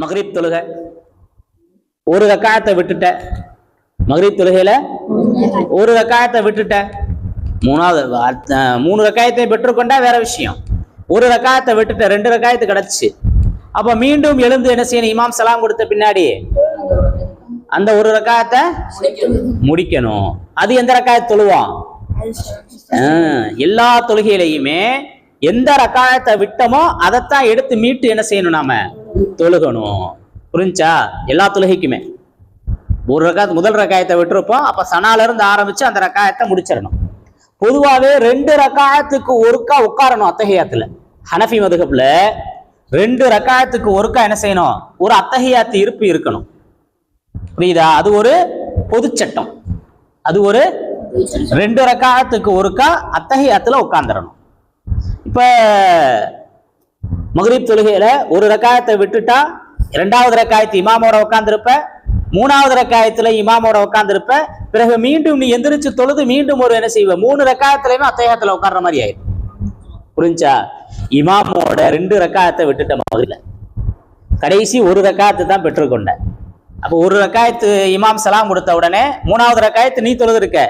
மகரீப் தொழுகை. ஒரு ரக்காயத்தை விட்டுட்ட. மகரீப் தொழுகையில ஒரு ரக்காயத்தை விட்டுட்ட. மூணாவது மூணு ரக்காயத்தை பெற்றுக்கொண்டா வேற விஷயம். ஒரு ரக்காயத்தை விட்டுட்ட ரெண்டு ரக்காயத்து கிடச்சி. அப்ப மீண்டும் எழுந்து என்ன செய்யணும்? இமாம் சலாம் கொடுத்த பின்னாடி அந்த ஒரு ரக்காயத்தை முடிக்கணும். அது எந்த ரக்காயத்தை தொழுவான் எல்லா தொழுகையிலையுமே எந்த ரக்காயத்தை விட்டோமோ அதைத்தான் எடுத்து மீட்டு என்ன செய்யணும் நாம? தொழுகணும். புரிஞ்சா? எல்லா தொழுகைக்குமே. ஒரு ரக்காயத்து முதல் ரக்காயத்தை விட்டுருப்போம். அப்ப சனால இருந்து ஆரம்பிச்சு அந்த ரக்காயத்தை முடிச்சிடணும். பொதுவாகவே ரெண்டு ரக்காயத்துக்கு ஒருக்கா உட்காரணும் அத்தகையாத்துல. ஹனஃபி மதுகப்ல ரெண்டு ரக்காயத்துக்கு ஒருக்கா என்ன செய்யணும்? ஒரு அத்தகையாத்து இருப்பு இருக்கணும். புரியுதா? அது ஒரு பொதுச்சட்டம் அது ஒரு ரெண்டு ரக்காயத்துக்கு ஒருக்கா அத்தகையாத்துல உட்காந்துடணும் இப்போ மகரீப் தொழுகையில ஒரு ரக்காயத்தை விட்டுட்டா இரண்டாவது ரக்காயத்து இமாமோட உட்காந்துருப்ப மூணாவது ரக்காயத்துல இமாமோட உட்காந்துருப்ப பிறகு மீண்டும் நீ எந்திரிச்சு தொழுது மீண்டும் ஒரு என்ன செய்வ? மூணு ரக்காயத்துலயுமே அத்தேகத்தில் உட்கார்ற மாதிரி ஆயிடும் புரிஞ்சா? இமாமோட ரெண்டு ரக்காயத்தை விட்டுட்ட மகரில கடைசி ஒரு ரக்காயத்தை தான் பெற்றுக்கொண்ட அப்போ ஒரு ரக்காயத்து இமாம் சலாம் கொடுத்த உடனே மூணாவது ரக்காயத்து நீ தொழுது இருக்க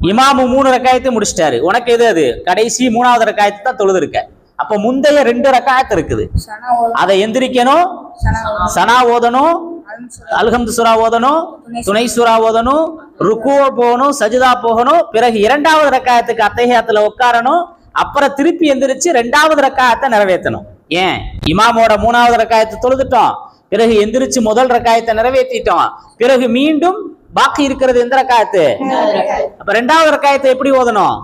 இமாமு மூணு ரக்காயத்து முடிச்சிட்டாரு. உனக்கு எது அது? கடைசி மூணாவது ரக்காயத்து தான் தொழுது இருக்க அப்ப முந்தைய ரெண்டு ரக்காயத்து இருக்குது. அதை எந்திரிக்கணும். சனா ஓதணும் அல்ஹம்து சுரா ஓதணும். துணை சுரா ஓதணும். ருக்கு போகணும். சஜிதா போகணும். பிறகு இரண்டாவது ரக்காயத்துக்கு அத்தகையத்துல உட்காரணும். அப்புறம் திருப்பி எந்திரிச்சு ரெண்டாவது ரக்காயத்தை நிறைவேற்றணும். ஏன்? இமாமோட மூணாவது ரக்காயத்தை தொழுதுட்டோம். பிறகு எந்திரிச்சு முதல் ரக்காயத்தை நிறைவேற்றிட்டோம். பிறகு மீண்டும் பாக்கி இருக்கிறது எந்த ரக்காயத்து? அப்ப ரெண்டாவது ரக்காயத்தை எப்படி ஓதணும்?